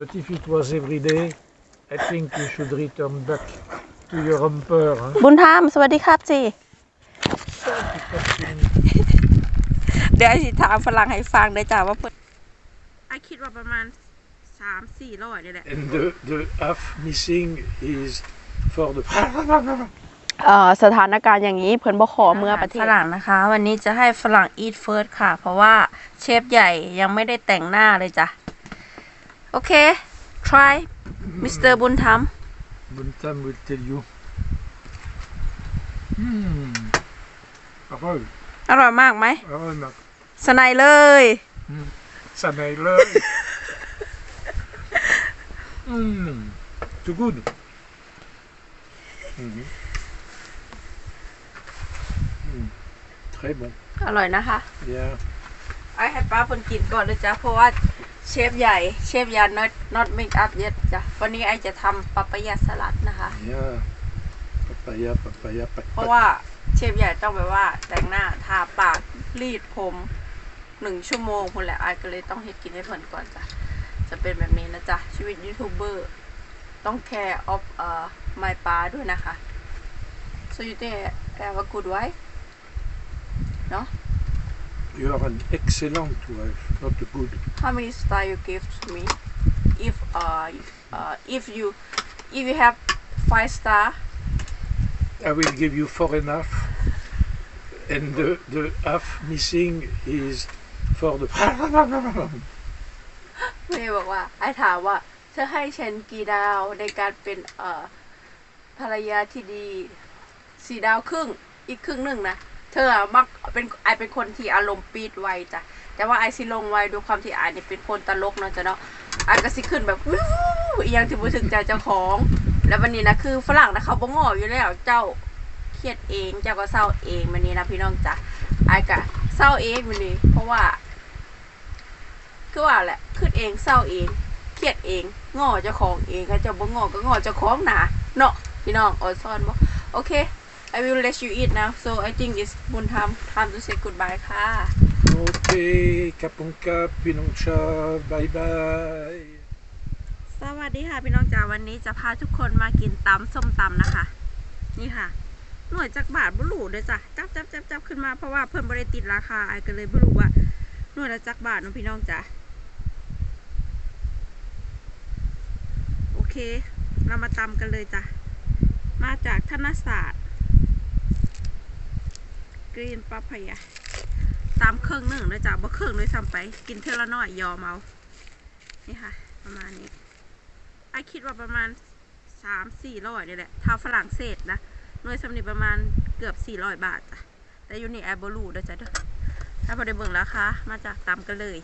But if it was every day, I think you should return back to your humper. Huh? บุญธรรมสวัสดีครับจีเดี๋ยวไอสิถามฝรั่งให้ฟังได้จ้าว่าเพิ่นไอคิดว่าประมาณสามสี่ร้อยนี่แหละ And the, the half missing is for the. เอ่อสถานการณ์อย่างนี้เพิ่นบ่ขอเมื่อประเทศ ฝรั่งนะคะ วันนี้จะให้ฝรั่ง eat first ค่ะ เพราะว่าเชฟใหญ่ยังไม่ได้แต่งหน้าเลยจ้ะ โอเค try Mr. บุญธรรม Buntam will tell you. Hmm. Arreux, อร่อยมากไหม arreux, ma สไนเลย Ça n'aille l'œil. Hmm. Too good. Mhm. Hmm. Très bon. อร่อยนะคะ Bien. ไอให้ป้าเพิ่นกินก่อนเลยจ้ะเพราะว่า เชฟใหญ่ เชฟยา not not make up yet จ้ะ วันนี้ไอจะทำปาปายาสลัดนะคะ Bien. Papaya, papaya, เพราะ papaya. ว่าเชฟใหญ่ต้องแบบว่า แต่งหน้าทาปากรีดผมหนึ่งชั่วโมงคนแหละไอก็เลยต้องให้กินให้เพิ่นก่อนจ้ะ จะเป็นแบบนี้นะจ๊ะ ชีวิตยูทูบเบอร์ต้องแคร์ออฟเอ่อไมป้าด้วยนะคะ so you think I have a good wife no You are an excellent wife, not a good. how many star you give to me if uh, uh if you if you have five star I will give you four and a half. And the, the half missing is for the. เมย์บอกว่าไอ้ถามว่าเธอให้ฉันกี่ดาวในการเป็นเอ่อภรรยาที่ดีสี่ดาวครึ่งอีกครึ่งหนึ่งนะ เธออะมักเป็นไอเป็นคนที่อารมณ์ปีดไวจ้ะแต่ว่าไอสิลงไวด้วยความที่ไอเนี่ยเป็นคนตลกเนาะจ้ะเนาะไอก็สิขึ้นแบบวู้อียังที่บ่ถึงใจเจ้าของ แล้ววันนี้นะคือฝรั่งนะเขาบ่งออยู่แล้วเจ้าเครียดเองเจ้าก็เศร้าเองวันนี้นะพี่น้องจ้ะไอก็เศร้าเองวันนี้ เพราะว่าคือว่าแหละขึ้นเองเศร้าเองเครียดเองงอเจ้าของเองถ้าเจ้าบ่งอก็งอเจ้าของหนาเนาะพี่น้องออซอนบ่โอเค I will let you eat now so I think it's บุญธรรม time to say goodbye ค่ะ Ok, Kaponka, Pinoncha, bye bye. สวัสดีค่ะพี่น้องจ๋าวันนี้จะพาทุกคนมากินตำส้มตำนะคะ นี่ค่ะ หน่วยจักบาทบุรูเด้อจ้ะจับจับจับจับขึ้นมาเพราะว่าเพิ่นบริติดราคาไอ้ก็เลยบุรู้ว่าหน่วยละจักบาทเนาะพี่น้องจ๋าโอเค เรามาตำกันเลยจ้ะมาจากธนศาสตร์ กรีนปลาพยาตามเครื่องหนึ่งเลยจ้ะบ่เครื่องเลยซ้ำไป กินเท่าละน้อยยอมเอานี่ค่ะ ประมาณนี้ไอคิดว่าประมาณสามสี่ร้อยนี่แหละถ้าฝรั่งเศสนะหน่วยสำนีประมาณเกือบสี่ร้อยบาทจ้ะแต่อยู่นี่แอร์บลูด้วยจ้ะเด้อถ้าพอได้เบิ่งราคามาจากตามกันเลย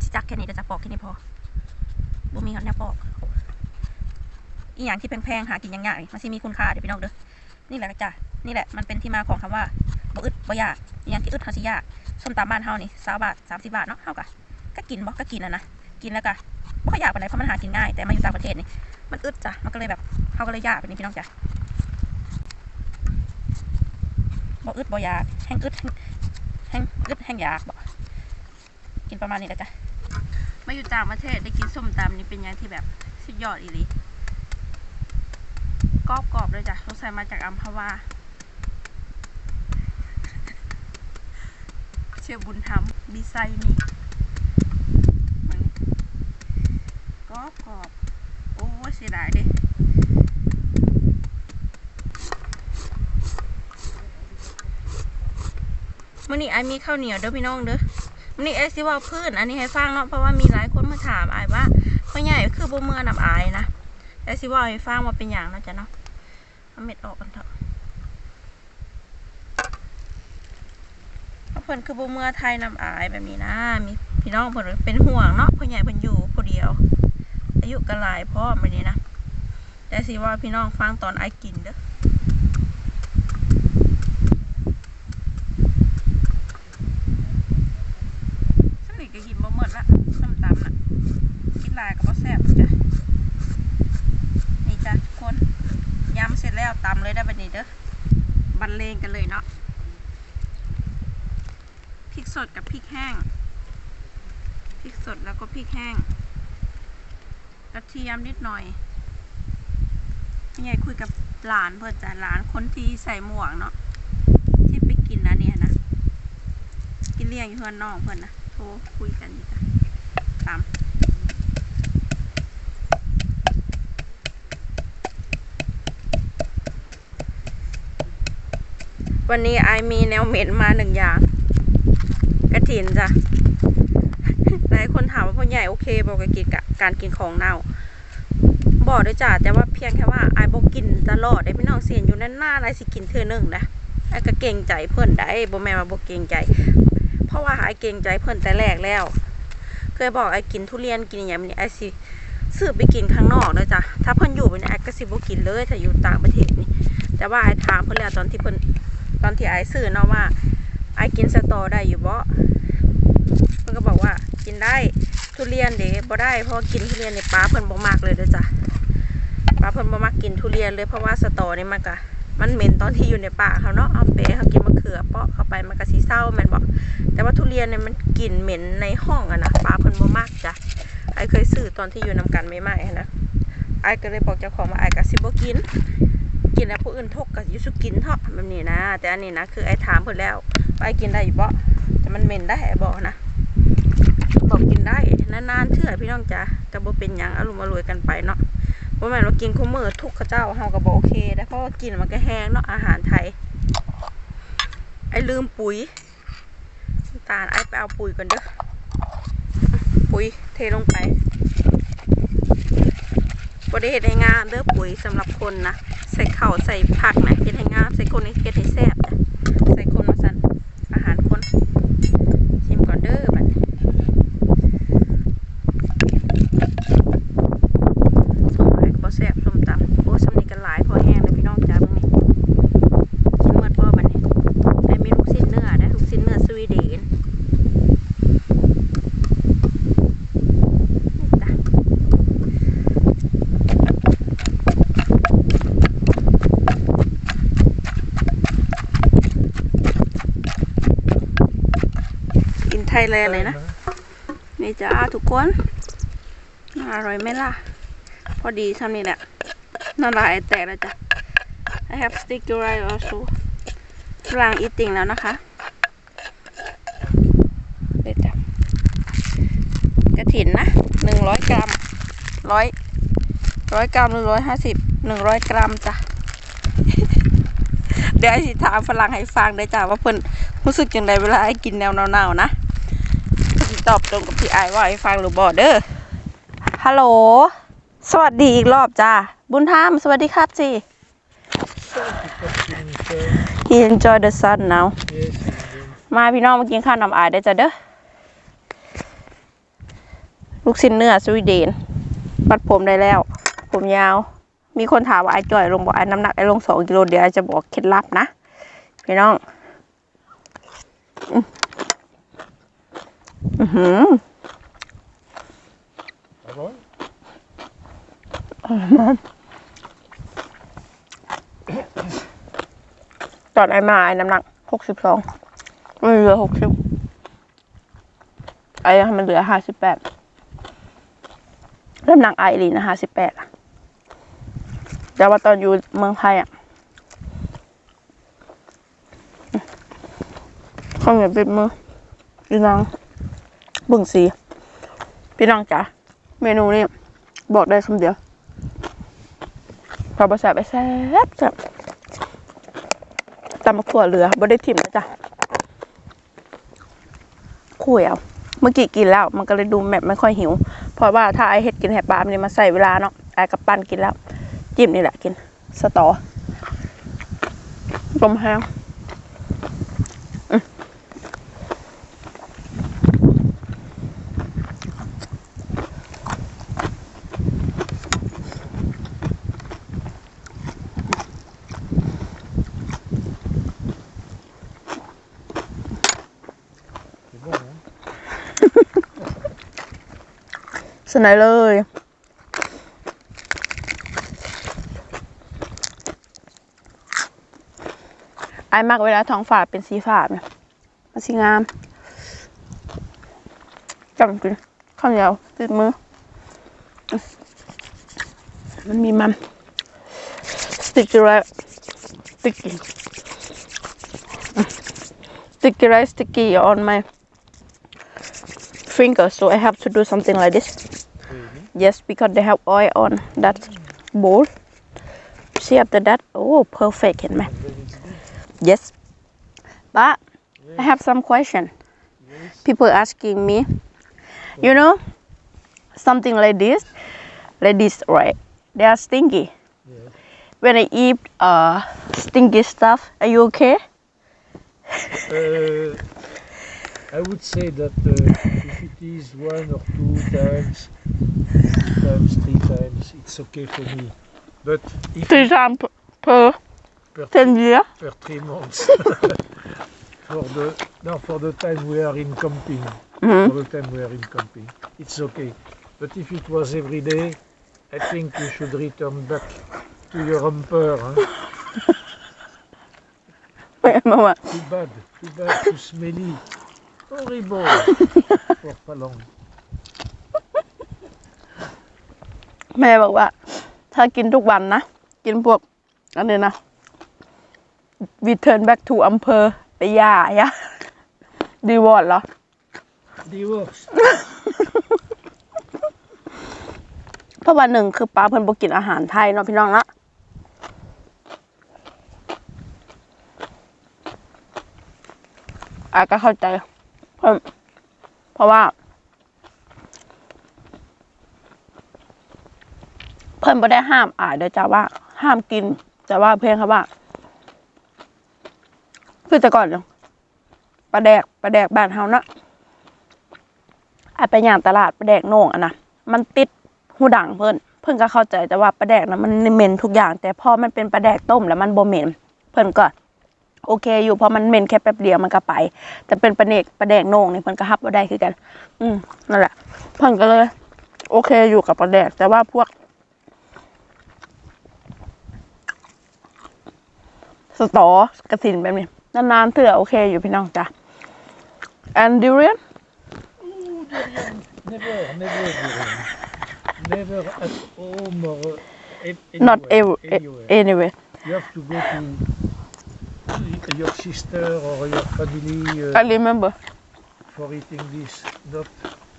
ที่จักแค่นี้เดี๋ยวจะปอกแค่นี้พอบ่มีเขาเนี่ยปอก อีอย่างที่แพงๆหากินยากๆมันสิมีคุณค่าเดี๋ยวพี่น้องเด้อนี่แหละจ้ะ นี่แหละมันเป็นที่มาของคำว่าบ่อึดบ่อยากอย่างที่อึดเฮาสิยากส้มตำบ้านเฮานี่สาบาทสามสิบาทเนาะเฮากะก็กินบ่ก็กินอะนะกินแล้วก็ไม่ค่อยอยากไปไหนเพราะมันหากินง่ายแต่มาอยู่ต่างประเทศนี่มันอึดจ้ะมันก็เลยแบบเขาก็เลยยากแบบนี้พี่น้องจ้ะบ่อึดบ่อยากแห้งอึดแห้งอึดแห้งอยากบ่กินประมาณนี้แหละจ้ะมาอยู่ต่างประเทศได้กินส้มตำนี่เป็นย่างที่แบบสุดยอดอีหลีกรอบกรอบๆเลยจ้ะสงสัยมาจากอัมพวา ชื่อบุญธรรมบีไซนี่มันกรอบกรอบโอ้เสียดายเด้มื่อนี้ไอมีข้าวเหนียวเด้อพี่น้องเด้อมื่อนี้ไอซิว่าพื้นอันนี้ให้ฟังเนาะเพราะว่ามีหลายคนมาถามไอว่าพ่อใหญ่คือบ่เมื่อนำอายนะไอซิว่าให้ฟังว่าเป็นอย่างเนาะจ้ะเนาะเอาเม็ดออกกันเถอะ เพิ่นคือบ่เมื่อไทยนำอายแบบนี้นะมีพี่น้องเพิ่นเป็นห่วงเนาะพ่อใหญ่เพิ่นอยู่ผู้เดียว อายุก็หลายพ่อมานี้นะแต่สิว่าพี่น้องฟังตอนไอายกินเด้อสนิทก็กินบ่หมดละสมตำนะกินหลายก็แซ่บจ้ะนี่จ้ะคนยำเสร็จแล้วตำเลยได้บัดนี้เด้อบันเลงกันเลยเนาะ สดกับพริกแห้ง พริกสดแล้วก็พริกแห้ง กระเทียมนิดหน่อยนี่ไงคุยกับหลานเพื่อนจ้ะหลานคนที่ใส่หมวกเนาะ ที่ไปกินนะเนี่ยนะ กินเลี้ยงอยู่เพื่อนน้องเพื่อนนะ โทรคุยกันจ้ะตามวันนี้ไอมีแนวเหม็นมาหนึ่งอย่าง ถินจ้ะหลายคนถามว่าพ่อใหญ่โอเคบอกกับกินกะการกินของเน่าบอกด้วยจ้ะแต่ว่าเพียงแค่ว่าไอ้บอกกินตลอดได้พี่น้องเสียนอยู่นั่นหน้าไอะไรสิกินเธอหนึ่งนะไอ้ก็เก่งใจเพื่อนได้บ่แม่มาบอกเก่งใจ เพราะว่าไอ้เก่งใจเพื่อนแต่แรกแล้ว เคยบอกไอ้กินทุเรียนกินอย่างนี้ไอ้สิซื้อไปกินข้างนอกเลยจ้ะถ้าเพื่อนอยู่ไปเนี่ยไอ้ก็สิบ่กินเลยถ้าอยู่ต่างประเทศนี่แต่ว่าไอ้ถามเพื่อนแล้วตอนที่เพื่อนตอนที่ไอ้ซื้อเนาะว่าไอ้กินสตอได้อยู่บ่ พิ่นก็บอกว่ากินได้ทุเรียนเด้บ่ได้เพราะกินทุเรียนในป้าเพิ่นบ่มักเลยเด้อจ้ะป้าเพิ่นบ่มักกินทุเรียนเลยเพราะว่าสตอนี่มันก็มันเหม็นตอนที่อยู่ในป่าเขาเนาะเอาเปเขากินมะเขือเปาะเข้าไปมันก็สิเศร้าแม่นบ่แต่ว่าทุเรียนเนี่ยมันกลิ่นเหม็นในห้องอะนะป้าเพิ่นบ่มักจ้ะไอเคยซื้อตอนที่อยู่นำกันใหม่ๆนะไอก็เลยบอกเจ้าของว่าไอก็สิบ่กิน กินแล้วผู้อื่นทกก็อยู่สุกินเถาะแบบนี้นะ แต่อันนี้นะคือไอถามเพิ่นแล้วไอกินได้อยู่บ่แต่มันเหม็นได้ไอบอกนะ กกินได้นานๆเถื่อพี่น้องจ้ะก็บ่เป็นยังอารมณ์อร่วยกันไปเนาะบ่แม่นว่ากินคู่มือทุกข้าเจ้าเฮาก็บ่โอเคได้เพราะว่ากินมันก็แห้งเนาะอาหารไทย ไอ้ลืมปุ๋ยน้ำตาลไอ้ไปเอาปุ๋ยก่อนเด้อปุ๋ยเทลงไปบ่ได้เฮ็ดให้งามเด้อปุ๋ยสำหรับคนนะใส่เข้าใส่ผักนะเฮ็ดให้งามใส่คนนี่เฮ็ดให้แซ่บจ้ะใส่คนมาสั่นอาหารคนชิมก่อนเด้อบัดนี้ ส้มหลายก็บ่แซ่บส้มตำโอ้สำนีกันหลายพอแห้งเลยพี่น้องจ้ามึงนี่กินหมดบ่บัดนี้ไอ้มีลูกชิ้นเนื้อนะลูกชิ้นเนื้อสวีเดนนี่จ้ะกินไทยแลนด์เลยนะ นี่จ้าทุกคนอร่อยไหมล่ะ พอดีทำนี่แหละน้ำลายแตกแล้วจ้ะ I have sticky rice also ฝรั่ง eating แล้วนะคะเด็ดจ้ะกระถินนะหนึ่งร้อยกรัมร้อยร้อยกรัมหรือร้อยห้าสิบหนึ่งร้อยกรัมจ้ะ เดี๋ยวไอ้สิถามฝรั่งให้ฟังได้จ้ะว่าเพิ่นรู้สึกจังไดเวลาไอ้กินแนวหนาวๆนะ ตอบตรงกับพี่ไอายว่าให้ฟังหรือบอเด้อฮัลโหล สวัสดีอีกรอบจ้า บุญธรรมสวัสดีครับสิ He enjoy the sun now Yes, มาพี่น้องมากินข้าวน้ำอายได้จ้ะเด้อ ลูกชิ้นเนื้อสวีเดนปัดผมได้แล้ว ผมยาว มีคนถามว่าไอ้จ่อยลงบอกไอ้น้ำหนักไอ้ลงสองกิโลเดี๋ยวไอ้จะบอกเคล็ดลับนะ พี่น้อง อืมอื้อหือ Jawohl. ตอนไอ้มาไอ้น้ำหนักหกสิบสองมันเหลือหกสิบไอ้มันเหลือห้าสิบแปดน้ำหนักไอรีนะห้าสิบแปดอะแต่ว่าตอนอยู่เมืองไทยอะข้าวเหนียวปิดมือพี่น้อง บึงสี พี่น้องจ๋าเมนูนี้บอกได้คำเดียวพอภาษาไปแซ่บแซ่บตำมะขั่วเรือบ่ได้ทิมนะจ๊ะคุยเอาเมื่อกี้กินแล้ว มันก็เลยดูแบบไม่ค่อยหิว เพราะว่าถ้าไอเฮ็ดกินแหบปลามันนี่มาใส่เวลาเนาะไอกับปั้นกินแล้ว จิ้มนี่แหละกิน สตอลมแห้งอืม ไหนเลย ไอ้มากเวลาท้องฟ้าเป็นสีฟ้าเนี่ยมันสีงามจำกินข้าวเหนียวติดมือ มันมีมันติดกระไรติดกินติดกระไรติดกี่ on my fingers so I have to do something like this Just because they have oil on that bowl. See after that, oh, perfect, in man. Yes. But I have some question. People asking me, you know, something like this, like this, right? They are stinky. When I eat uh, stinky stuff, are you okay? Uh, I would say that uh, this one or two times, two times, three times, it's okay for me. But if Two times per, per, ten year? Per three months. for the, no, for the time we are in camping. Mm. For the time we are in camping. It's okay. But if it was every day, I think you should return back to your hamper. Hein? Wait a moment. Too bad, too bad, too smelly. Horrible. for Palong. แม่บอกว่า ถ้ากินทุกวันนะ กินพวกอันนี้นะ return back to อำเภอไปย่ายะดีวอร์ดเหรอ Divorce. เพราะว่าหนึ่งคือป้าเพิ่นบ่กินอาหารไทยเนาะพี่น้องเนาะอาก็เข้าใจ เพิ่นเพราะว่า เพิ่นบ่ได้ห้ามอ่าเด้อจ้าว่า ห้ามกินแต่ว่าเพียงค่ะว่า คือแต่ก่อนเนาะปลาแดกปลาแดกบ้านเฮานะอาไปย่างตลาดปลาแดกโหน่งอะนะมันติดหูดังเพิ่นเพิ่นก็เข้าใจแต่ว่าปลาแดกนะมันเหม็นทุกอย่าง แต่พอมันเป็นปลาแดกต้มแล้วมันบ่เหม็นเพิ่นก็ โอเคอยู่เพราะมันเหม็นแค่แป๊บเดียวมันก็ไป แต่เป็นปลาเนกปลาแดกโหน่งนี่เพิ่นก็ฮับบ่ได้คือกัน อืมนั่นแหละเพิ่นก็เลย โอเคอยู่กับปลาแดก แต่ว่าพวก สตอกระสินแบบนี้นานๆเถื่อโอเคอยู่พี่น้องจ้ะ and durian Never, never, never, never at home or uh, a- not anywhere, ev- anywhere. anyway You have to go to your sister or your family I uh, remember for eating this, not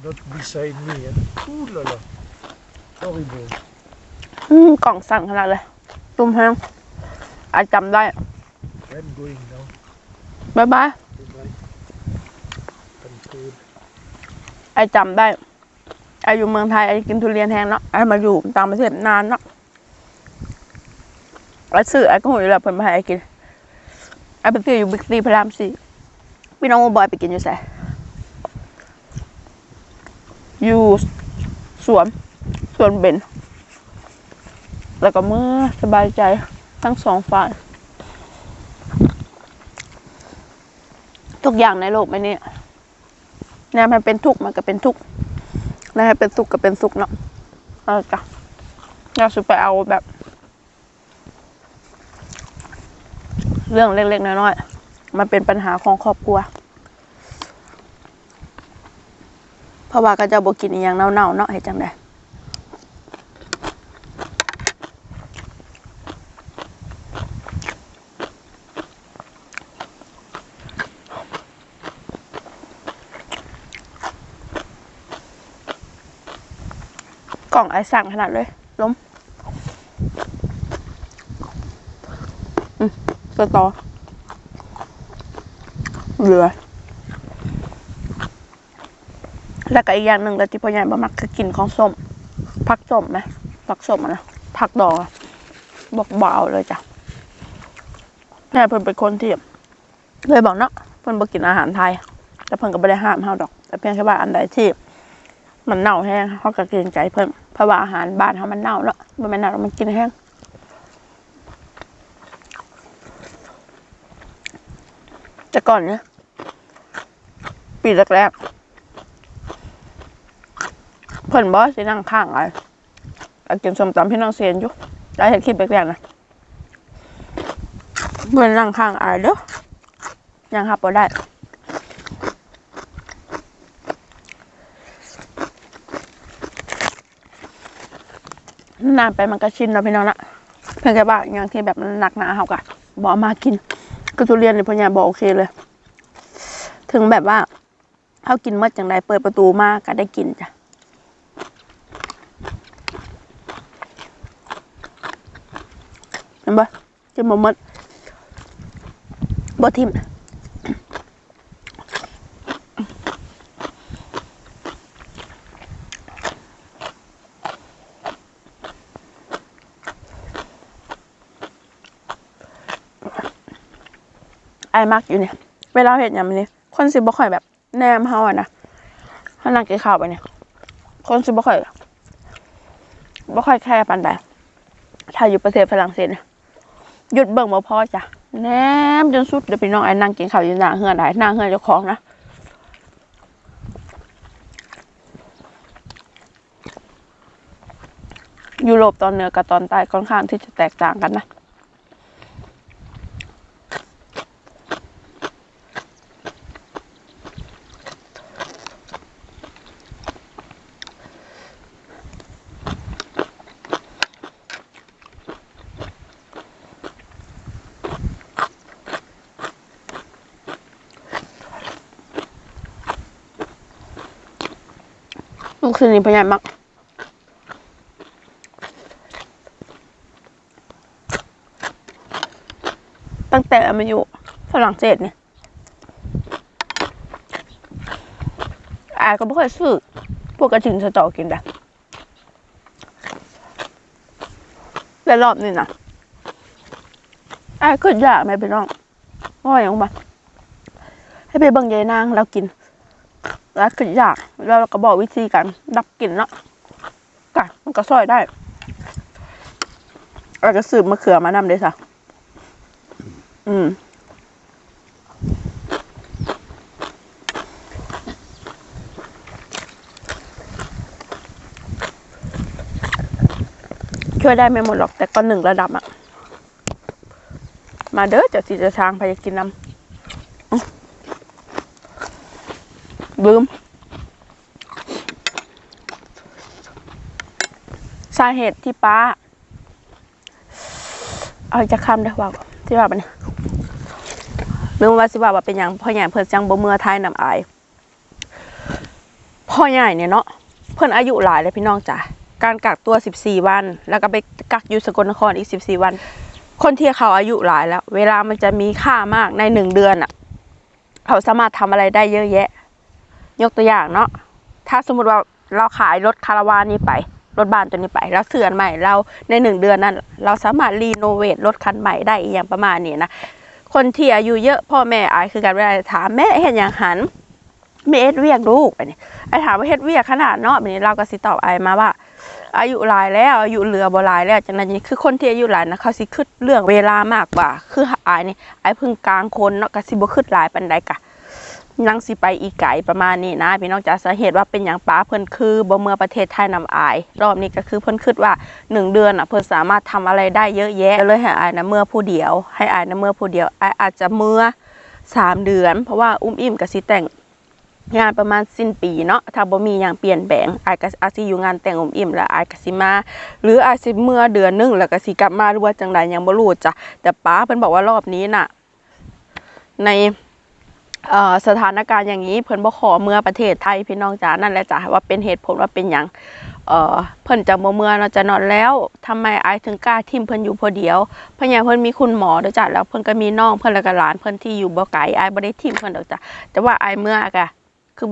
not beside me. Eh? Ooh la la, horrible. อืมกล่องสั่นขนาดเลยตุ้มแห้งอาจจำได้ I'm going now. บายบาย Goodbye. I'm cold. ไอจำได้ ไออยู่เมืองไทย ไอกินทุเรียนแห้งเนาะ ไอมาอยู่ต่างประเทศนานเนาะไอซื้อไอก็หูอยู่แล้วเพิ่นมาให้ไอกิน ไปซื้ออยู่บิ๊กซีพระรามสี่พี่น้องบอยไปกินอยู่ไสอยู่สวนสวนเบนแล้วก็เมื่อสบายใจทั้งสองฝ่ายทุกอย่างในโลกใบนี้เนี่ยมันเป็นทุกข์มันก็เป็นทุกข์นะให้เป็นสุขก็เป็นสุขเนาะเออจ้ะเราสุดไปเอาแบบ เรื่องเล็กๆน้อยๆมันเป็นปัญหาของครอบครัวเพราะว่าก็จะบอกกินอย่างเน่าๆเนาะให้จังไดกล่องไอสั่งขนาดเลย ล้ม อืม สตอเหลือ แล้วก็อีกอย่างหนึ่งเลยที่พ่อใหญ่บ่มักคือกินของส้มผักส้มไหมผักส้มนะผักดองอะบอกเบาเลยจ้ะแม่เพิ่นเป็นคนที่เลยบอกเนาะเพิ่นบ่กินอาหารไทย แต่เพิ่นก็บ่ได้ห้ามเฮาดอก แต่เพียงแค่ว่าอันใดที่มันเน่าแห้งเฮาก็เกรงใจเพิ่นเพราะว่าอาหารบ้านเฮามันเน่าเนาะบ่แม่นเน่าแล้วมันกินแห้ง แต่ก่อนเนี่ยปีแรกๆเพิ่นบอสสินั่งข้างอ้ไอ้กินส้มตำพี่น้องเซียนอยู่ได้เห็นคลิปแรกๆนะเพิ่อนนั่งข้างอะไอ้เด้อยังหับบ่ได้นานไปมันก็ชินแล้วพี่น้องนะเพียงแค่ว่าอย่างที่แบบมันหนักหนาเขากะบอกมากิน ก็ทุเรียนเนี่ยพ่อใหญ่บอกโอเคเลย ถึงแบบว่าเขากินเมื่อจังไดเปิดประตูมากก็ได้กินจ้ะเห็นปะกินหมดหมดบ่ทิมไอ้มักอยู่เนี่ย เวลาเห็นอย่างนี้คนสิบ่ค่อยแบบแนมเฮาอะนะถ้านั่งกินข้าวไปเนี่ย คนสิบ่ค่อยบ่ค่อยแค่ปานใดถ้าอยู่ประเทศฝรั่งเศสหยุดเบิ่งบ่พอจ้ะแนมจนสุดเดี๋ยวพี่น้องไอ้นั่งกินข้าวอยู่หน้าเฮือนไอ้หน้าเฮือนเจ้าของนะยุโรปตอนเหนือกับตอนใต้ค่อนข้างที่จะแตกต่างกันนะ คืนนี้พยายามมักตั้งแต่มาอยู่ฝรั่งเศสเนี่ยอาก็ไม่ค่อยซื้อพวกกระถิ่นสตอกินได้แต่รอบนี้นะอาก็อยากไหมพี่น้องว่าอย่างบ้าให้ไปบิ่งยายนางแล้วกิน แล้วก็อยาก แล้วเราก็บอกวิธีการดับกลิ่นเนาะกัดมันก็ซอยได้เราจะสืบมะเขือมานำเลยค่ะ อืมช่วยได้ไม่หมดหรอกแต่ก็หนึ่งระดับอะมาเด้อเจ้าสีจะช้างไปกินน้ำอื้อ ลืม สาเหตุที่ป้า เอาจะคำได้ว่าก่อที่ว่าเป็นเรื่องว่าสิว่าว่าเป็นหยังพ่อใหญ่เพิ่นจังบ่เมื่อท้ายน้ำอาย พ่อใหญ่เนี่ยเนาะเพิ่นอายุหลายเลยพี่น้องจ้ะการกักตัว 14 วัน แล้วก็ไปกักอยู่สกลนครอีก 14 วัน คนที่เขาอายุหลายแล้ว เวลามันจะมีค่ามากในหนึ่งเดือนอะ เขาสามารถทำอะไรได้เยอะแยะ ยกตัวอย่างเนาะถ้าสมมติว่าเราขายรถคาราวานนี้ไป รถบ้านตัวนี้ไป แล้วเสื่อนใหม่เราในหนึ่งเดือนนั้น เราสามารถรีโนเวทรถคันใหม่ได้อย่างประมาณนี้นะคนที่อายุเยอะพ่อแม่อายคือการเวลาถามแม่เห็นอย่างหันแม่เอ็ดเวียกลูกไปนี่ไอถามว่าเฮ็ดเวียกขนาดเนาะแบบนี้เราก็สิตอบไอายมาว่า อายุหลายแล้วอายุเหลือบ่หลายแล้วจังนั้นนี่คือคนที่อายุหลายนะเขาสิคิดเรื่องเวลามากกว่า คืออายนี่อายเพิ่งกลางคนเนาะก็สิบ่คิดหลายปานใดกะ ยังสิไปอีกไก่ประมาณนี้นะพี่น้องจ๋าสาเหตุว่าเป็นอย่างป้าเพิ่นคือบ่เมื่อประเทศไทยนำอาย รอบนี้ก็คือเพิ่นคิดว่าหนึ่งเดือนอะเพิ่นสามารถทำอะไรได้เยอะแยะก็เลยให้อายนะเมื่อผู้เดียว ให้อายนะเมื่อผู้เดียวอายอาจจะเมื่อสามเดือน เพราะว่าอุ้มอิ่มกับสิแต่งงานประมาณสิ้นปีเนาะถ้าบ่มีอย่างเปลี่ยนแปลงอายก็อาจสิอยู่งานแต่งอุ้มอิ่มแล้วอายก็สิมา หรืออาจสิเมื่อเดือนหนึงแล้วก็สิกลับมาหรือว่าจังใดยังบ่รู้จ้ะแต่ป้าเพิ่นบอกว่ารอบนี้น่ะ ใน สถานการณ์อย่างนี้เพิ่นบ่ขอเมื่อประเทศไทยพี่น้องจ๋านั่นแหละจ้ะว่าเป็นเหตุผลว่าเป็นหยังเอ่อเพิ่นจะบ่เมื่อเนาะจะนอนแล้วทำไมอายถึงกล้าทิมเพิ่นอยู่ผู้เดียวเพราะหยังเพิ่นมีคุณหมอเด้อจ้ะแล้วเพิ่นก็มีน้องเพิ่นแล้วก็หลานเพิ่นที่อยู่บ่ไกลอายบ่ได้ทิมเพิ่นดอกจ้ะแต่ว่าอายเมื่อกะ คือ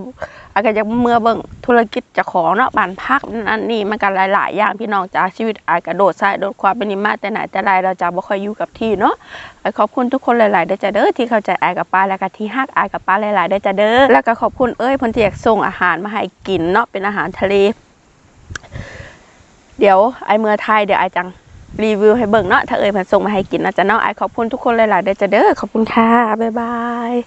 อายก็อยากเมื่อเบิ่งธุรกิจจ้าของเนาะบ้านพักนั่นนี่มันก็หลาย ๆ อย่างพี่น้องจ้าชีวิตอายก็โดดซ้ายโดดขวาเป็นนิมาแต่ไหนแต่ไรเราจะบ่ค่อยอยู่กับที่เนาะขอขอบคุณทุกคนหลายๆเด้จ้าเด้อที่เข้าใจอายกับป้าแล้วก็ที่ฮักอายกับป้าหลายๆเด้จ้าเด้อแล้วก็ขอบคุณเอ้ยพนที่อยากส่งอาหารมาให้กินเนาะเป็นอาหารทะเล เดี๋ยวไอเมื่อไทยเดี๋ยวไอจังรีวิวให้เบิ่งเนาะถ้าเอ้ยเพิ่นส่งมาให้กินเนาะจ้าเนาะไอขอบคุณทุกคนหลายๆเด้อจ้าเด้อขอบคุณค่ะบ๊ายบาย